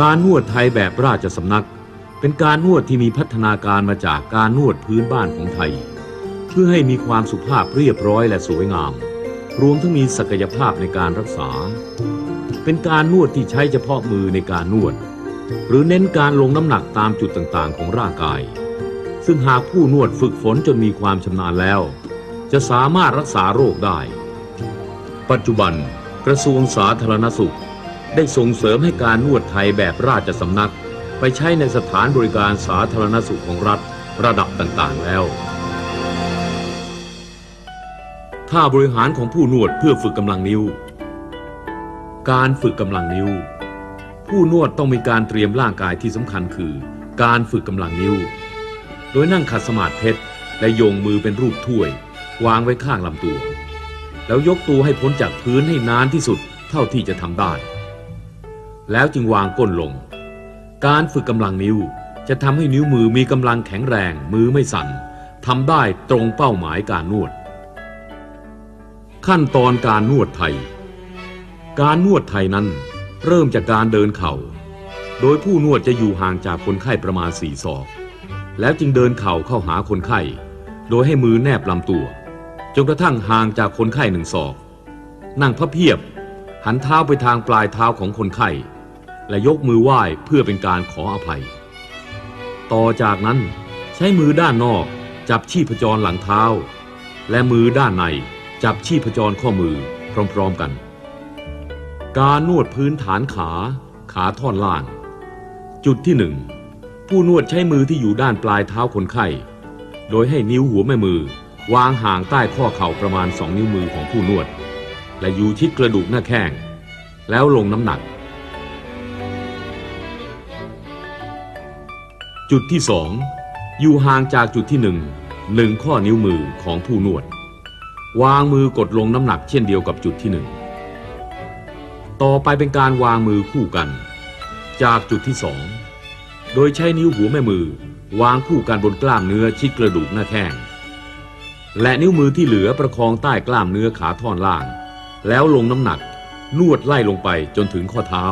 การนวดไทยแบบราชสำนัก เป็นการนวดที่มีพัฒนาการมาจากการนวดพื้นบ้านของไทย เพื่อให้มีความสุภาพเรียบร้อยและสวยงาม รวมทั้งมีศักยภาพในการรักษา เป็นการนวดที่ใช้เฉพาะมือในการนวด หรือเน้นการลงน้ำหนักตามจุดต่างๆ ของร่างกาย ซึ่งหากผู้นวดฝึกฝนจนมีความชำนาญแล้ว จะสามารถรักษาโรคได้ ปัจจุบัน กระทรวงสาธารณสุข ได้ส่งเสริมให้การนวดไทยแบบราชสำนัก ไปใช้ในสถานบริการสาธารณสุขของรัฐระดับต่างๆแล้ว ท่าบริหารของผู้นวดเพื่อฝึกกำลังนิ้ว การฝึกกำลังนิ้ว ผู้นวดต้องมีการเตรียมร่างกายที่สำคัญคือ การฝึกกำลังนิ้ว โดยนั่งขัดสมาธิเพชรและโยงมือเป็นรูปถ้วย วางไว้ข้างลำตัว แล้วยกตัวให้พ้นจากพื้นให้นานที่สุดเท่าที่จะทำได้ แล้วจึงวางก้นลง การฝึกกำลังนิ้วจะทำให้นิ้วมือมีกำลังแข็งแรง มือไม่สั่นทำได้ตรงเป้าหมายการนวด ขั้นตอนการนวดไทย การนวดไทยนั้น เริ่มจากการเดินเข่า โดยผู้นวดจะอยู่ห่างจากคนไข้ประมาณสี่ศอก แล้วจึงเดินเข่าเข้าหาคนไข้ โดยให้มือแนบลำตัว จนกระทั่งห่างจากคนไข้หนึ่งศอก นั่งพระเพียบ หันเท้าไปทางปลายเท้าของคนไข้ และยกมือไหว้เพื่อเป็นการขออภัย ต่อจากนั้นใช้มือด้านนอกจับชีพจรหลังเท้า และมือด้านในจับชีพจรข้อมือพร้อมๆกัน การนวดพื้นฐานขาขาท่อนล่าง จุดที่หนึ่งผู้นวดใช้มือที่อยู่ด้านปลายเท้าคนไข้ โดยให้นิ้วหัวแม่มือ วางห่างใต้ข้อเข่าประมาณสองนิ้วมือของผู้นวด และอยู่ชิดกระดูกหน้าแข้ง แล้วลงน้ำหนัก จุดที่สองอยู่ห่างจากจุดที่หนึ่งหนึ่งข้อนิ้วมือของผู้นวด วางมือกดลงน้ำหนักเช่นเดียวกับจุดที่หนึ่งต่อไปเป็นการวางมือคู่กัน จากจุดที่สองโดยใช้นิ้วหัวแม่มือวางคู่กันบนกล้ามเนื้อชิดกระดูกหน้าแข้งและนิ้วมือที่เหลือประคองใต้กล้ามเนื้อขาท่อนล่าง แล้วลงน้ำหนักนวดไล่ลงไปจนถึงข้อเท้า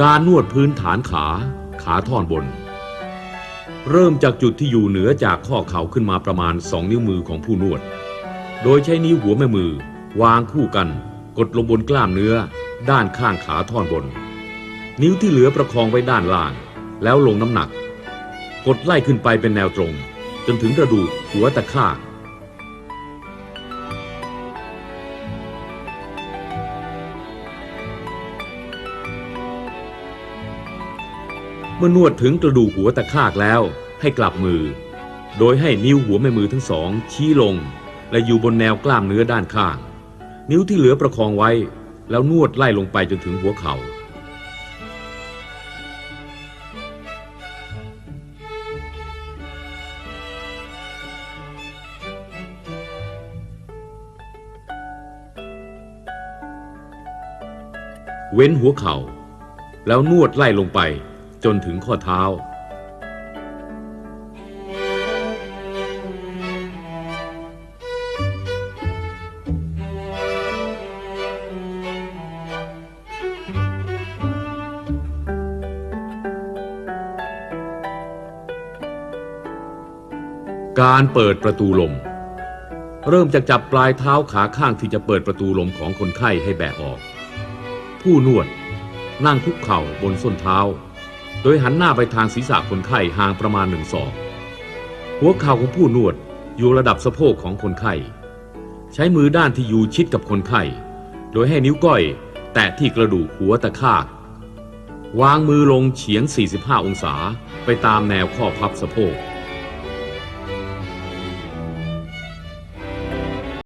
การนวดพื้นฐานขา ขาท่อนบน เริ่มจากจุดที่อยู่เหนือจากข้อเข่าขึ้นมาประมาณสองนิ้วมือของผู้นวด โดยใช้นิ้วหัวแม่มือ วางคู่กัน กดลงบนกล้ามเนื้อ ด้านข้างขาท่อนบน นิ้วที่เหลือประคองไว้ด้านล่าง แล้วลงน้ำหนัก กดไล่ขึ้นไปเป็นแนวตรง จนถึงกระดูกหัวตะข้า เมื่อนวดถึงกระดูกหัวตะคากแล้วให้กลับมือ โดยให้นิ้วหัวแม่มือทั้งสองชี้ลง และอยู่บนแนวกล้ามเนื้อด้านข้าง นิ้วที่เหลือประคองไว้ แล้วนวดไล่ลงไปจนถึงหัวเขา่าเว้นหัวเขา่าแล้วนวดไล่ลงไป จนถึงข้อเท้า การเปิดประตูลม เริ่มจากจับปลายเท้าขาข้างที่จะเปิดประตูลมของคนไข้ให้แบะออก ผู้นวดนั่งคุกเข่าบนส้นเท้า โดยหันหน้าไปทางศีรษะคนไข้ห่างประมาณหนึ่งศอกหัวเข่าของผู้นวดอยู่ระดับสะโพกของคนไข้ ใช้มือด้านที่อยู่ชิดกับคนไข้ โดยให้นิ้วก้อยแตะที่กระดูกหัวตะคากวางมือลงเฉียง 45 องศาไปตามแนวข้อพับสะโพก